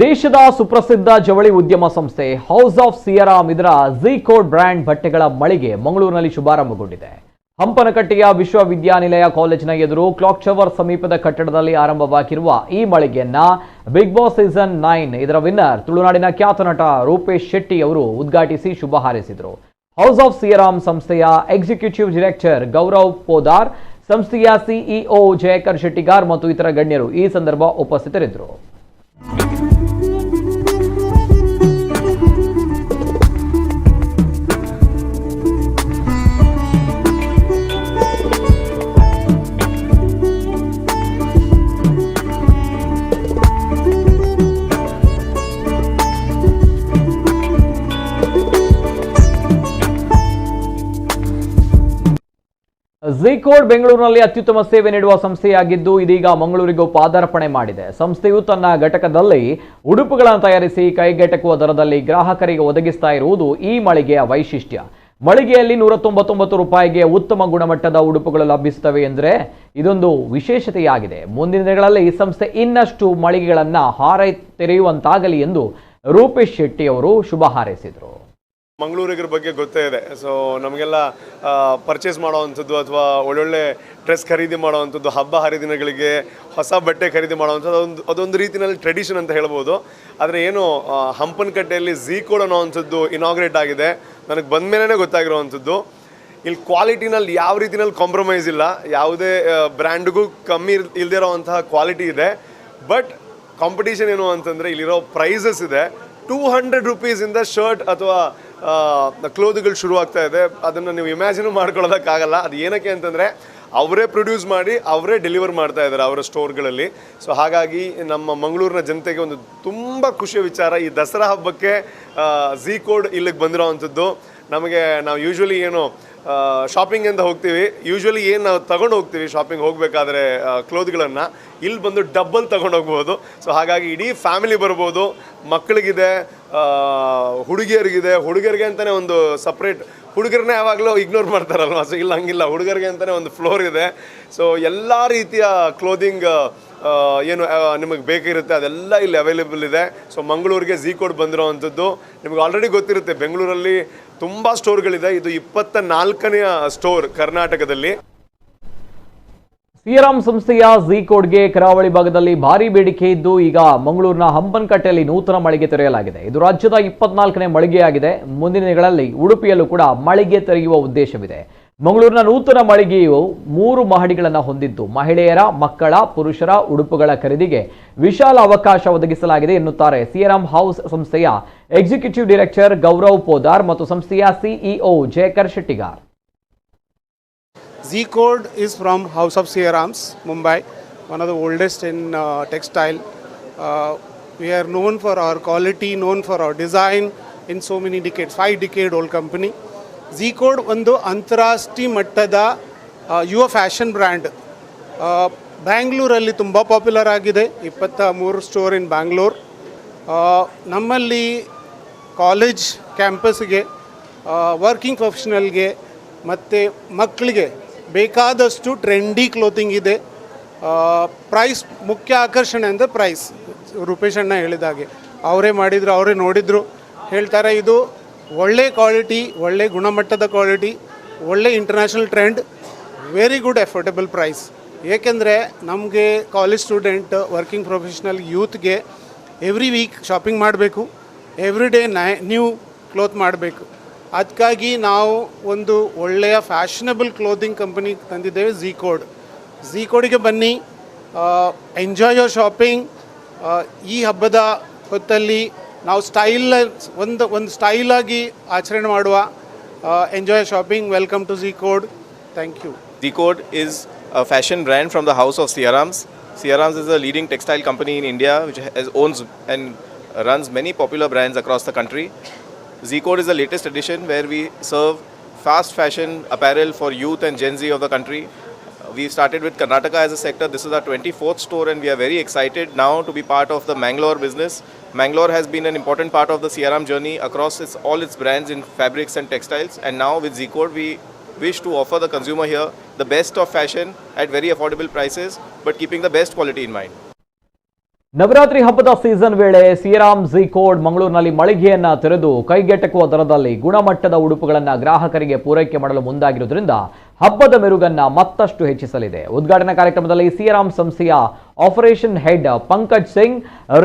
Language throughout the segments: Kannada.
ದೇಶದ ಸುಪ್ರಸಿದ್ಧ ಜವಳಿ ಉದ್ಯಮ ಸಂಸ್ಥೆ ಹೌಸ್ ಆಫ್ ಸಿಯರಾಮ್ ಇದರ ಕೋಡ್ ಬ್ರ್ಯಾಂಡ್ ಬಟ್ಟೆಗಳ ಮಳಿಗೆ ಮಂಗಳೂರಿನಲ್ಲಿ ಶುಭಾರಂಭಗೊಂಡಿದೆ. ಹಂಪನಕಟ್ಟೆಯ ವಿಶ್ವವಿದ್ಯಾನಿಲಯ ಕಾಲೇಜಿನ ಎದುರು ಕ್ಲಾಕ್ ಟವರ್ ಸಮೀಪದ ಕಟ್ಟಡದಲ್ಲಿ ಆರಂಭವಾಗಿರುವ ಈ ಮಳಿಗೆಯನ್ನ ಬಿಗ್ ಬಾಸ್ ಸೀಸನ್ ನೈನ್ ಇದರ ವಿನ್ನರ್ ತುಳುನಾಡಿನ ಖ್ಯಾತ ನಟ ರೂಪೇಶ್ ಶೆಟ್ಟಿ ಅವರು ಉದ್ಘಾಟಿಸಿ ಶುಭ ಹಾರೈಸಿದರು. ಹೌಸ್ ಆಫ್ ಸಿಯರಾಮ್ ಸಂಸ್ಥೆಯ ಎಕ್ಸಿಕ್ಯೂಟಿವ್ ಡೈರೆಕ್ಟರ್ ಗೌರವ್ ಪೋದಾರ್, ಸಂಸ್ಥೆಯ ಸಿಇಒ ಜಯಕರ್ ಶೆಟ್ಟಿಗಾರ್ ಮತ್ತು ಇತರ ಗಣ್ಯರು ಈ ಸಂದರ್ಭ ಉಪಸ್ಥಿತರಿದ್ದರು. ಝಿಕೋಡ್ ಬೆಂಗಳೂರಿನಲ್ಲಿ ಅತ್ಯುತ್ತಮ ಸೇವೆ ನೀಡುವ ಸಂಸ್ಥೆಯಾಗಿದ್ದು ಇದೀಗ ಮಂಗಳೂರಿಗೂ ಪಾದಾರ್ಪಣೆ ಮಾಡಿದೆ. ಸಂಸ್ಥೆಯು ತನ್ನ ಘಟಕದಲ್ಲಿ ಉಡುಪುಗಳನ್ನು ತಯಾರಿಸಿ ಕೈಗೆಟಕುವ ದರದಲ್ಲಿ ಗ್ರಾಹಕರಿಗೆ ಒದಗಿಸ್ತಾ ಇರುವುದು ಈ ಮಳಿಗೆಯ ವೈಶಿಷ್ಟ್ಯ. ಮಳಿಗೆಯಲ್ಲಿ ನೂರ ತೊಂಬತ್ತೊಂಬತ್ತು ರೂಪಾಯಿಗೆ ಉತ್ತಮ ಗುಣಮಟ್ಟದ ಉಡುಪುಗಳು ಲಭಿಸುತ್ತವೆ ಎಂದರೆ ಇದೊಂದು ವಿಶೇಷತೆಯಾಗಿದೆ. ಮುಂದಿನ ದಿನಗಳಲ್ಲಿ ಈ ಸಂಸ್ಥೆ ಇನ್ನಷ್ಟು ಮಳಿಗೆಗಳನ್ನು ಹಾರೈ ತೆರೆಯುವಂತಾಗಲಿ ಎಂದು ರೂಪೇಶ್ ಶೆಟ್ಟಿ ಅವರು ಶುಭ ಹಾರೈಸಿದರು. ಮಂಗಳೂರಿಗರ ಬಗ್ಗೆ ಗೊತ್ತೇ ಇದೆ. ಸೊ ನಮಗೆಲ್ಲ ಪರ್ಚೇಸ್ ಮಾಡೋವಂಥದ್ದು ಅಥವಾ ಒಳ್ಳೊಳ್ಳೆ ಡ್ರೆಸ್ ಖರೀದಿ ಮಾಡೋವಂಥದ್ದು ಹಬ್ಬ ಹರಿದಿನಗಳಿಗೆ ಹೊಸ ಬಟ್ಟೆ ಖರೀದಿ ಮಾಡೋವಂಥದ್ದು ಅದೊಂದು ಅದೊಂದು ರೀತಿಯಲ್ಲಿ ಟ್ರೆಡಿಷನ್ ಅಂತ ಹೇಳ್ಬೋದು. ಆದರೆ ಏನು ಹಂಪನಕಟ್ಟೆಯಲ್ಲಿ ಝೀ ಕೋಡ್ ಅನ್ನೋವಂಥದ್ದು ಇನಾಗ್ರೇಟ್ ಆಗಿದೆ. ನನಗೆ ಬಂದ ಮೇಲೇ ಗೊತ್ತಾಗಿರೋವಂಥದ್ದು ಇಲ್ಲಿ ಕ್ವಾಲಿಟಿನಲ್ಲಿ ಯಾವ ರೀತಿನಲ್ಲಿ ಕಾಂಪ್ರಮೈಸ್ ಇಲ್ಲ. ಯಾವುದೇ ಬ್ರ್ಯಾಂಡ್ಗೂ ಕಮ್ಮಿ ಇಲ್ಲದೇ ಇರೋವಂತಹ ಕ್ವಾಲಿಟಿ ಇದೆ. ಬಟ್ ಕಾಂಪಿಟೇಷನ್ ಏನು ಅಂತಂದರೆ ಇಲ್ಲಿರೋ ಪ್ರೈಸಸ್ ಇದೆ. ಟೂ ಹಂಡ್ರೆಡ್ ರುಪೀಸಿಂದ ಶರ್ಟ್ ಅಥವಾ ಕ್ಲೋತ್ಗಳು ಶುರು ಆಗ್ತಾ ಇದೆ. ಅದನ್ನು ನೀವು ಇಮ್ಯಾಜಿನ್ ಮಾಡ್ಕೊಳ್ಳೋದಕ್ಕಾಗಲ್ಲ. ಅದು ಏನಕ್ಕೆ ಅಂತಂದರೆ, ಅವರೇ ಪ್ರೊಡ್ಯೂಸ್ ಮಾಡಿ, ಅವರೇ ಡೆಲಿವರ್ ಮಾಡ್ತಾ ಇದ್ದಾರೆ ಅವರ ಸ್ಟೋರ್ಗಳಲ್ಲಿ. ಸೊ, ಹಾಗಾಗಿ ನಮ್ಮ ಮಂಗಳೂರಿನ ಜನತೆಗೆ ಒಂದು ತುಂಬ ಖುಷಿಯ ವಿಚಾರ. ಈ ದಸರಾ ಹಬ್ಬಕ್ಕೆ ಝೀ ಕೋಡ್ ಇಲ್ಲಿಗೆ ಬಂದಿರೋವಂಥದ್ದು ನಮಗೆ ನಾವು ಯೂಶ್ವಲಿ ಏನು ಶಾಪಿಂಗ್ ಅಂತ ಹೋಗ್ತೀವಿ. ಯೂಶ್ವಲಿ ಏನು ನಾವು ತಗೊಂಡು ಹೋಗ್ತೀವಿ ಶಾಪಿಂಗ್ ಹೋಗಬೇಕಾದ್ರೆ ಕ್ಲೋತ್ಗಳನ್ನು ಇಲ್ಲಿ ಬಂದು ಡಬ್ಬಲ್ ತಗೊಂಡು ಹೋಗ್ಬೋದು. ಸೊ ಹಾಗಾಗಿ ಇಡೀ ಫ್ಯಾಮಿಲಿ ಬರ್ಬೋದು ಮಕ್ಕಳಿಗಿದೆ ಹುಡುಗಿಯರಿಗಿದೆ. ಹುಡುಗರಿಗೆ ಅಂತಲೇ ಒಂದು ಸಪ್ರೇಟ್ ಹುಡುಗರನ್ನ ಯಾವಾಗಲೂ ಇಗ್ನೋರ್ ಮಾಡ್ತಾರಲ್ವ? ಸೊ ಇಲ್ಲ, ಹಂಗಿಲ್ಲ. ಹುಡುಗರಿಗೆ ಅಂತಲೇ ಒಂದು ಫ್ಲೋರ್ ಇದೆ. ಸೊ ಎಲ್ಲ ರೀತಿಯ ಕ್ಲೋದಿಂಗ್ ಏನು ನಿಮಗೆ ಬೇಕಿರುತ್ತೆ ಅದೆಲ್ಲ ಇಲ್ಲಿ ಅವೈಲೇಬಲ್ ಇದೆ. ಸೊ ಮಂಗಳೂರಿಗೆ ಝೀ ಕೋಡ್ ಬಂದಿರೋ ಅಂಥದ್ದು ನಿಮಗೆ ಆಲ್ರೆಡಿ ಗೊತ್ತಿರುತ್ತೆ, ಬೆಂಗಳೂರಲ್ಲಿ ತುಂಬ ಸ್ಟೋರ್ಗಳಿದೆ ಇದು ಇಪ್ಪತ್ತ ನಾಲ್ಕನೆಯ ಸ್ಟೋರ್ ಕರ್ನಾಟಕದಲ್ಲಿ. ಸಿಯರಾಮ್ ಸಂಸ್ಥೆಯ ಝೀ ಕೋಡ್ಗೆ ಕರಾವಳಿ ಭಾಗದಲ್ಲಿ ಭಾರಿ ಬೇಡಿಕೆ ಇದ್ದು, ಈಗ ಮಂಗಳೂರಿನ ಹಂಪನಕಟ್ಟೆಯಲ್ಲಿ ನೂತನ ಮಳಿಗೆ ತೆರೆಯಲಾಗಿದೆ. ಇದು ರಾಜ್ಯದ ಇಪ್ಪತ್ನಾಲ್ಕನೇ ಮಳಿಗೆಯಾಗಿದೆ. ಮುಂದಿನ ದಿನಗಳಲ್ಲಿ ಉಡುಪಿಯಲ್ಲೂ ಕೂಡ ಮಳಿಗೆ ತೆರೆಯುವ ಉದ್ದೇಶವಿದೆ. ಮಂಗಳೂರಿನ ನೂತನ ಮಳಿಗೆಯು ಮೂರು ಮಹಡಿಗಳನ್ನು ಹೊಂದಿದ್ದು ಮಹಿಳೆಯರ ಮಕ್ಕಳ ಪುರುಷರ ಉಡುಪುಗಳ ಖರೀದಿಗೆ ವಿಶಾಲ ಅವಕಾಶ ಒದಗಿಸಲಾಗಿದೆ ಎನ್ನುತ್ತಾರೆ ಸಿಯರಾಮ್ ಹೌಸ್ ಸಂಸ್ಥೆಯ ಎಕ್ಸಿಕ್ಯೂಟಿವ್ ಡೈರೆಕ್ಟರ್ ಗೌರವ್ ಪೋದಾರ್ ಮತ್ತು ಸಂಸ್ಥೆಯ CEO Jayakar Shettigar Z code is from house of Siyaram's Mumbai one of the oldest in textile textile. Are we are known for our quality, known for our design in so many decades, five decade old code ಒಂದು ಅಂತಾರಾಷ್ಟ್ರೀಯ ಮಟ್ಟದ ಯುವ ಫ್ಯಾಷನ್ ಬ್ರ್ಯಾಂಡ್. ಬ್ಯಾಂಗ್ಳೂರಲ್ಲಿ ತುಂಬ ಪಾಪ್ಯುಲರ್ ಆಗಿದೆ ಇಪ್ಪತ್ತ ಮೂರು ಸ್ಟೋರ್ ಇನ್ ಬ್ಯಾಂಗ್ಳೂರ್. ನಮ್ಮಲ್ಲಿ ಕಾಲೇಜ್ ಕ್ಯಾಂಪಸ್ಗೆ ವರ್ಕಿಂಗ್ ಪ್ರೊಫೆಷನಲ್ಗೆ ಮತ್ತು ಮಕ್ಕಳಿಗೆ ಬೇಕಾದಷ್ಟು ಟ್ರೆಂಡಿ ಕ್ಲೋತಿಂಗ್ ಇದೆ. ಪ್ರೈಸ್ ಮುಖ್ಯ ಆಕರ್ಷಣೆ ಅಂದರೆ ಪ್ರೈಸ್. ರೂಪೇಶ್ ಅಣ್ಣ ಹೇಳಿದಾಗೆ ಅವರೇ ಮಾಡಿದರು, ಅವರೇ ನೋಡಿದರು. ಹೇಳ್ತಾರೆ, ಇದು ಒಳ್ಳೆ ಕ್ವಾಲಿಟಿ, ಒಳ್ಳೆ ಗುಣಮಟ್ಟದ ಕ್ವಾಲಿಟಿ, ಒಳ್ಳೆ international trend very good affordable price ಏಕೆಂದರೆ ನಮಗೆ ಕಾಲೇಜ್ ಸ್ಟೂಡೆಂಟ್ ವರ್ಕಿಂಗ್ ಪ್ರೊಫೆಷ್ನಲ್ ಯೂತ್ಗೆ ಎವ್ರಿ ವೀಕ್ ಶಾಪಿಂಗ್ ಮಾಡಬೇಕು ಎವ್ರಿ ಡೇ ನೈ ನ್ಯೂ ಕ್ಲೋತ್ ಮಾಡಬೇಕು. ಅದಕ್ಕಾಗಿ ನಾವು ಒಂದು ಒಳ್ಳೆಯ ಫ್ಯಾಷನಬಲ್ ಕ್ಲೋತಿಂಗ್ ಕಂಪನಿ ತಂದಿದ್ದೇವೆ ಝೀ ಕೋಡ್ ಝೀ ಕೋಡಿಗೆ ಬನ್ನಿ ಎಂಜಾಯ್ ಯೋರ್ ಶಾಪಿಂಗ್ ಈ ಹಬ್ಬದ ಹೊತ್ತಲ್ಲಿ ನಾವು ಸ್ಟೈಲ್ ಒಂದು ಒಂದು ಸ್ಟೈಲಾಗಿ ಆಚರಣೆ ಮಾಡುವ enjoy shopping welcome to decode thank you Decode is a fashion brand from the house of Siarams. Siarams is a leading textile company in India which has, owns and runs many popular brands across the country. Zcode is the latest edition where we serve fast fashion apparel for youth and Gen Z of the country. We started with Karnataka as a sector. This is our 24th store, and we are very excited now to be part of the Mangalore business. Mangalore has been an important part of the CRM journey across its, all its brands in fabrics and textiles. And now with Zcode, we wish to offer the consumer here the best of fashion at very affordable prices, but keeping the best quality in mind. Navratri ಹಬ್ಬದ ಸೀಸನ್ ವೇಳೆ ಸಿಯರಾಮ್ ಜಿ ಕೋಡ್ ಮಂಗಳೂರಿನಲ್ಲಿ ಮಳಿಗೆಯನ್ನ ತೆರೆದು ಕೈಗೆಟಕುವ ದರದಲ್ಲಿ ಗುಣಮಟ್ಟದ ಉಡುಪುಗಳನ್ನು ಗ್ರಾಹಕರಿಗೆ ಪೂರೈಕೆ ಮಾಡಲು ಮುಂದಾಗಿರುವುದರಿಂದ ಹಬ್ಬದ ಮೆರುಗನ್ನ ಮತ್ತಷ್ಟು ಹೆಚ್ಚಿಸಲಿದೆ. ಉದ್ಘಾಟನಾ ಕಾರ್ಯಕ್ರಮದಲ್ಲಿ ಸಿಯರಾಮ್ ಸಂಸ್ಥೆಯ operation head Pankaj Singh,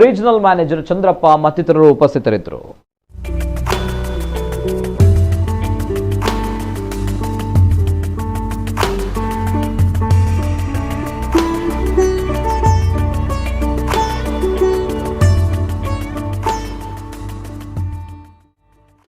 regional manager Chandrappa ಮತ್ತಿತರರು ಉಪಸ್ಥಿತರಿದ್ದರು.